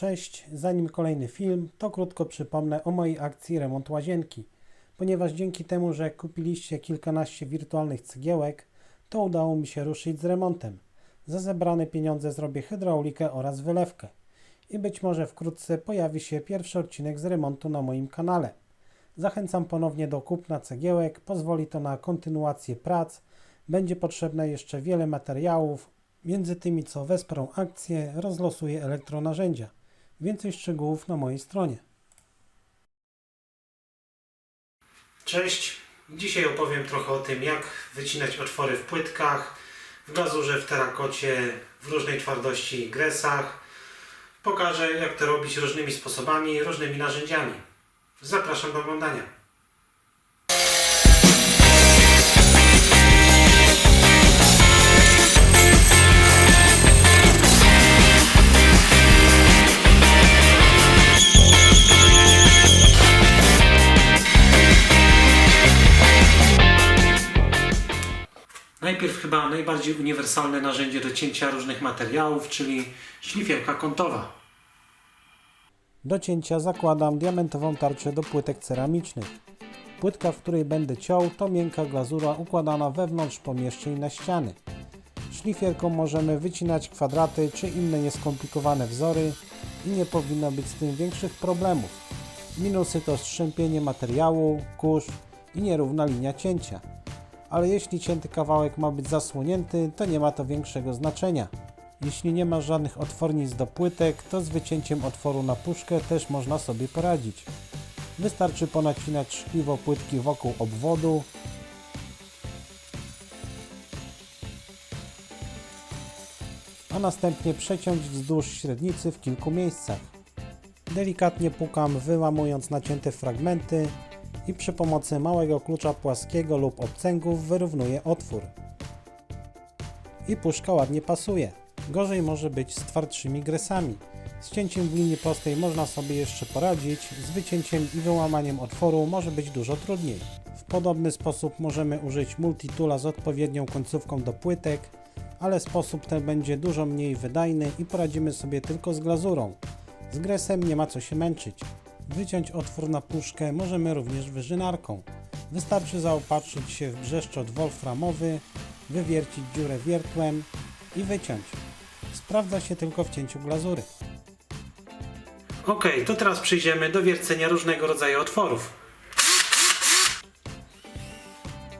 Cześć, zanim kolejny film, to krótko przypomnę o mojej akcji Remont Łazienki. Ponieważ dzięki temu, że kupiliście kilkanaście wirtualnych cegiełek, to udało mi się ruszyć z remontem. Za zebrane pieniądze zrobię hydraulikę oraz wylewkę. I być może wkrótce pojawi się pierwszy odcinek z remontu na moim kanale. Zachęcam ponownie do kupna cegiełek, pozwoli to na kontynuację prac. Będzie potrzebne jeszcze wiele materiałów. Między tymi, co wesprą akcję, rozlosuję elektronarzędzia. Więcej szczegółów na mojej stronie. Cześć. Dzisiaj opowiem trochę o tym, jak wycinać otwory w płytkach, w glazurze, w terakocie, w różnej twardości i gresach. Pokażę, jak to robić różnymi sposobami, różnymi narzędziami. Zapraszam do oglądania. Najpierw chyba najbardziej uniwersalne narzędzie do cięcia różnych materiałów, czyli szlifierka kątowa. Do cięcia zakładam diamentową tarczę do płytek ceramicznych. Płytka, w której będę ciął, to miękka glazura układana wewnątrz pomieszczeń na ściany. Szlifierką możemy wycinać kwadraty czy inne nieskomplikowane wzory i nie powinno być z tym większych problemów. Minusy to strzępienie materiału, kurz i nierówna linia cięcia. Ale jeśli cięty kawałek ma być zasłonięty, to nie ma to większego znaczenia. Jeśli nie ma żadnych otwornic do płytek, to z wycięciem otworu na puszkę też można sobie poradzić. Wystarczy ponacinać szkliwo płytki wokół obwodu, a następnie przeciąć wzdłuż średnicy w kilku miejscach. Delikatnie pukam, wyłamując nacięte fragmenty i przy pomocy małego klucza płaskiego lub obcęgów wyrównuję otwór. I puszka ładnie pasuje. Gorzej może być z twardszymi gresami. Z cięciem w linii prostej można sobie jeszcze poradzić, z wycięciem i wyłamaniem otworu może być dużo trudniej. W podobny sposób możemy użyć multitula z odpowiednią końcówką do płytek, ale sposób ten będzie dużo mniej wydajny i poradzimy sobie tylko z glazurą. Z gresem nie ma co się męczyć. Wyciąć otwór na puszkę możemy również wyżynarką. Wystarczy zaopatrzyć się w brzeszczot wolframowy, wywiercić dziurę wiertłem i wyciąć. Sprawdza się tylko w cięciu glazury. Ok, to teraz przejdziemy do wiercenia różnego rodzaju otworów.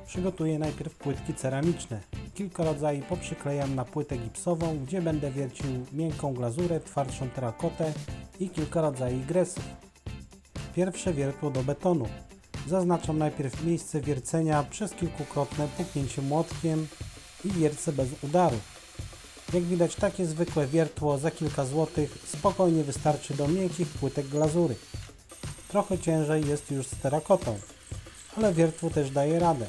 Przygotuję najpierw płytki ceramiczne. Kilka rodzajów poprzyklejam na płytę gipsową, gdzie będę wiercił miękką glazurę, twardszą terakotę i kilka rodzajów gresów. Pierwsze wiertło do betonu. Zaznaczam najpierw miejsce wiercenia przez kilkukrotne puknięcie młotkiem i wiercę bez udaru. Jak widać takie zwykłe wiertło za kilka złotych spokojnie wystarczy do miękkich płytek glazury. Trochę ciężej jest już z terakotą, ale wiertło też daje radę.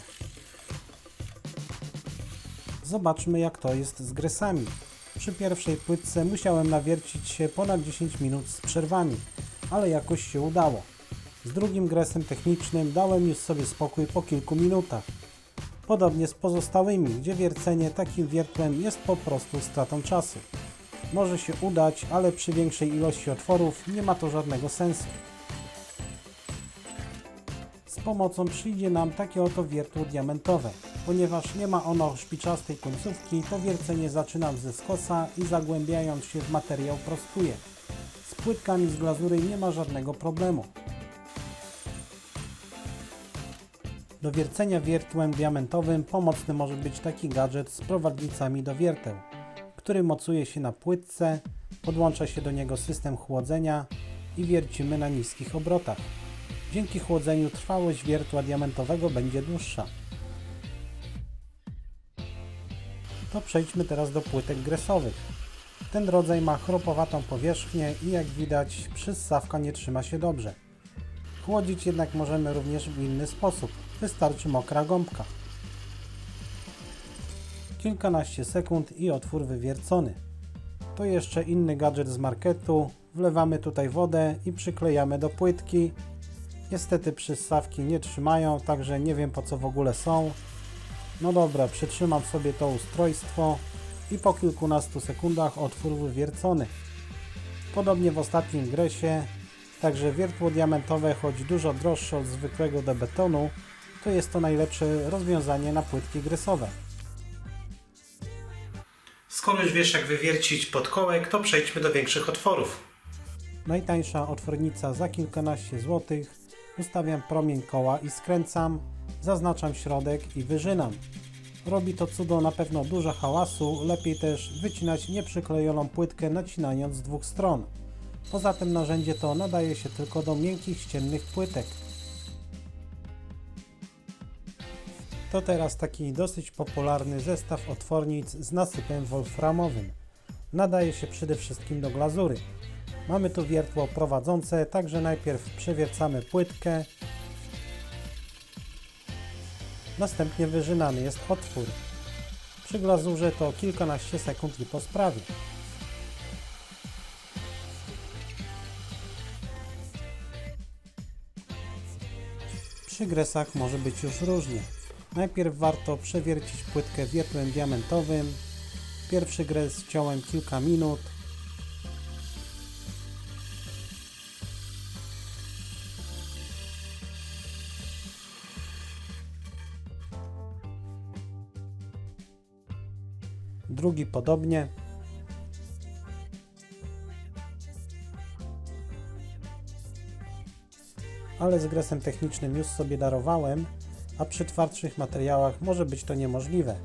Zobaczmy jak to jest z gresami. Przy pierwszej płytce musiałem nawiercić się ponad 10 minut z przerwami, ale jakoś się udało. Z drugim gresem technicznym dałem już sobie spokój po kilku minutach. Podobnie z pozostałymi, gdzie wiercenie takim wiertłem jest po prostu stratą czasu. Może się udać, ale przy większej ilości otworów nie ma to żadnego sensu. Z pomocą przyjdzie nam takie oto wiertło diamentowe. Ponieważ nie ma ono szpiczastej końcówki, to wiercenie zaczynam ze skosa i zagłębiając się w materiał prostuję. Płytkami z glazury nie ma żadnego problemu. Do wiercenia wiertłem diamentowym pomocny może być taki gadżet z prowadnicami do wierteł, który mocuje się na płytce, podłącza się do niego system chłodzenia i wiercimy na niskich obrotach. Dzięki chłodzeniu trwałość wiertła diamentowego będzie dłuższa. To przejdźmy teraz do płytek gresowych. Ten rodzaj ma chropowatą powierzchnię i jak widać przyssawka nie trzyma się dobrze. Chłodzić jednak możemy również w inny sposób. Wystarczy mokra gąbka. Kilkanaście sekund i otwór wywiercony. To jeszcze inny gadżet z marketu. Wlewamy tutaj wodę i przyklejamy do płytki. Niestety przyssawki nie trzymają, także nie wiem po co w ogóle są. No dobra, przytrzymam sobie to ustrojstwo i po kilkunastu sekundach otwór wywiercony. Podobnie w ostatnim gresie, także wiertło diamentowe, choć dużo droższe od zwykłego do betonu, to jest to najlepsze rozwiązanie na płytki gresowe. Skoro już wiesz jak wywiercić podkołek, to przejdźmy do większych otworów. Najtańsza otwornica za kilkanaście złotych. Ustawiam promień koła i skręcam, zaznaczam środek i wyżynam. Robi to cudo na pewno dużo hałasu, lepiej też wycinać nieprzyklejoną płytkę nacinając z dwóch stron. Poza tym narzędzie to nadaje się tylko do miękkich ściennych płytek. To teraz taki dosyć popularny zestaw otwornic z nasypem wolframowym. Nadaje się przede wszystkim do glazury. Mamy tu wiertło prowadzące, także najpierw przewiercamy płytkę. Następnie wyżynany jest otwór. Przy glazurze to kilkanaście sekund i po sprawie. Przy gresach może być już różnie. Najpierw warto przewiercić płytkę wiertłem diamentowym. Pierwszy gres ciąłem kilka minut, drugi podobnie. Ale z gresem technicznym już sobie darowałem, a przy twardszych materiałach może być to niemożliwe.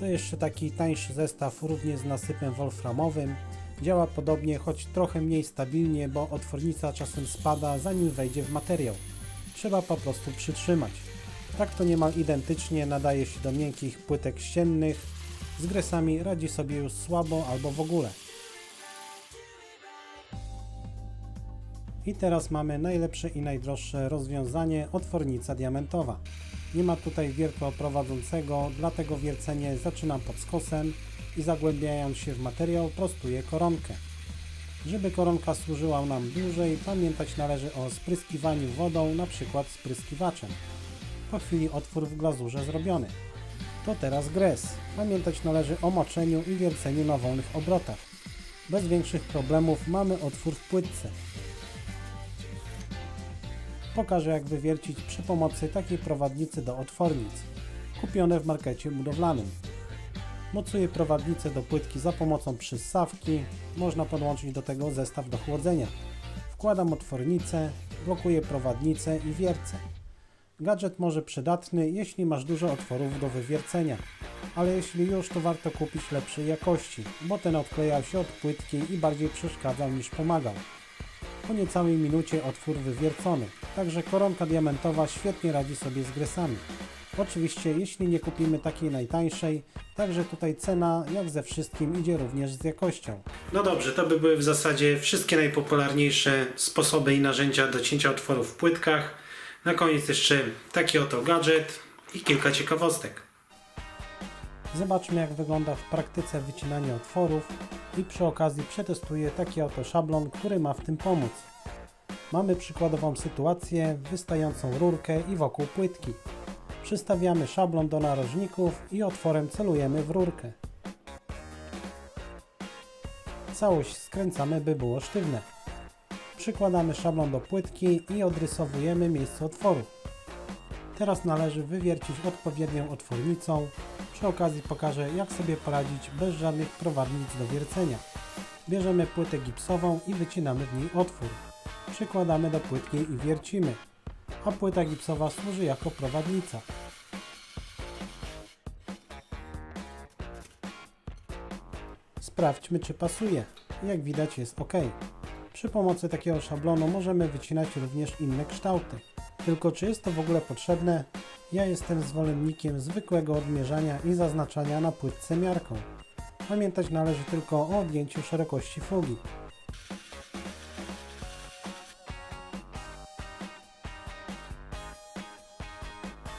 To jeszcze taki tańszy zestaw również z nasypem wolframowym. Działa podobnie, choć trochę mniej stabilnie, bo otwornica czasem spada zanim wejdzie w materiał. Trzeba po prostu przytrzymać. Tak to niemal identycznie nadaje się do miękkich płytek ściennych, z gresami radzi sobie już słabo albo w ogóle. I teraz mamy najlepsze i najdroższe rozwiązanie otwornica diamentowa. Nie ma tutaj wiertła prowadzącego, dlatego wiercenie zaczynam pod skosem i zagłębiając się w materiał prostuję koronkę. Żeby koronka służyła nam dłużej, pamiętać należy o spryskiwaniu wodą, np. spryskiwaczem. Po chwili otwór w glazurze zrobiony. To teraz gres. Pamiętać należy o moczeniu i wierceniu na wolnych obrotach. Bez większych problemów mamy otwór w płytce. Pokażę jak wywiercić przy pomocy takiej prowadnicy do otwornic, kupione w markecie budowlanym. Mocuję prowadnicę do płytki za pomocą przyssawki, można podłączyć do tego zestaw do chłodzenia. Wkładam otwornicę, blokuję prowadnicę i wiercę. Gadżet może przydatny, jeśli masz dużo otworów do wywiercenia, ale jeśli już, to warto kupić lepszej jakości, bo ten odklejał się od płytki i bardziej przeszkadzał niż pomagał. Po niecałej minucie otwór wywiercony, także koronka diamentowa świetnie radzi sobie z gresami. Oczywiście, jeśli nie kupimy takiej najtańszej, także tutaj cena, jak ze wszystkim, idzie również z jakością. No dobrze, to by były w zasadzie wszystkie najpopularniejsze sposoby i narzędzia do cięcia otworów w płytkach. Na koniec jeszcze taki oto gadżet i kilka ciekawostek. Zobaczmy jak wygląda w praktyce wycinanie otworów i przy okazji przetestuję taki oto szablon, który ma w tym pomóc. Mamy przykładową sytuację, wystającą rurkę i wokół płytki. Przystawiamy szablon do narożników i otworem celujemy w rurkę. Całość skręcamy, by było sztywne. Przykładamy szablon do płytki i odrysowujemy miejsce otworu. Teraz należy wywiercić odpowiednią otwornicą. Przy okazji pokażę jak sobie poradzić bez żadnych prowadnic do wiercenia. Bierzemy płytę gipsową i wycinamy w niej otwór. Przykładamy do płytki i wiercimy, a płyta gipsowa służy jako prowadnica. Sprawdźmy czy pasuje. Jak widać jest ok. Przy pomocy takiego szablonu możemy wycinać również inne kształty. Tylko czy jest to w ogóle potrzebne? Ja jestem zwolennikiem zwykłego odmierzania i zaznaczania na płytce miarką. Pamiętać należy tylko o odjęciu szerokości fugi.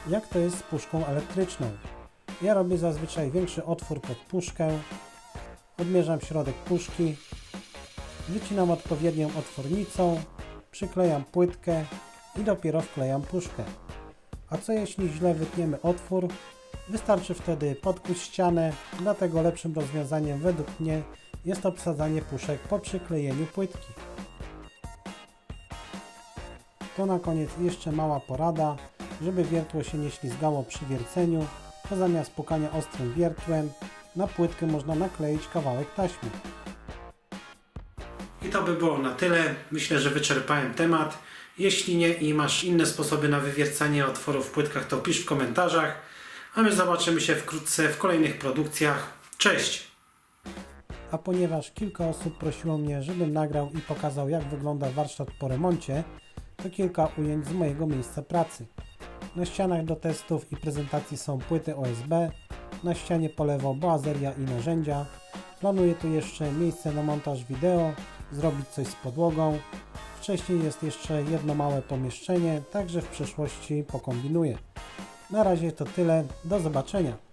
Jak to jest z puszką elektryczną? Ja robię zazwyczaj większy otwór pod puszkę, odmierzam środek puszki, wycinam odpowiednią otwornicą, przyklejam płytkę i dopiero wklejam puszkę. A co jeśli źle wytniemy otwór? Wystarczy wtedy podkuć ścianę, dlatego lepszym rozwiązaniem według mnie jest obsadzanie puszek po przyklejeniu płytki. To na koniec jeszcze mała porada, żeby wiertło się nie ślizgało przy wierceniu, to zamiast pukania ostrym wiertłem, na płytkę można nakleić kawałek taśmy. I to by było na tyle. Myślę, że wyczerpałem temat. Jeśli nie i masz inne sposoby na wywiercanie otworów w płytkach, to pisz w komentarzach. A my zobaczymy się wkrótce w kolejnych produkcjach. Cześć! A ponieważ kilka osób prosiło mnie, żebym nagrał i pokazał jak wygląda warsztat po remoncie, to kilka ujęć z mojego miejsca pracy. Na ścianach do testów i prezentacji są płyty OSB, na ścianie po lewo boazeria i narzędzia. Planuję tu jeszcze miejsce na montaż wideo, zrobić coś z podłogą. Wcześniej jest jeszcze jedno małe pomieszczenie, także w przyszłości pokombinuję. Na razie to tyle, do zobaczenia.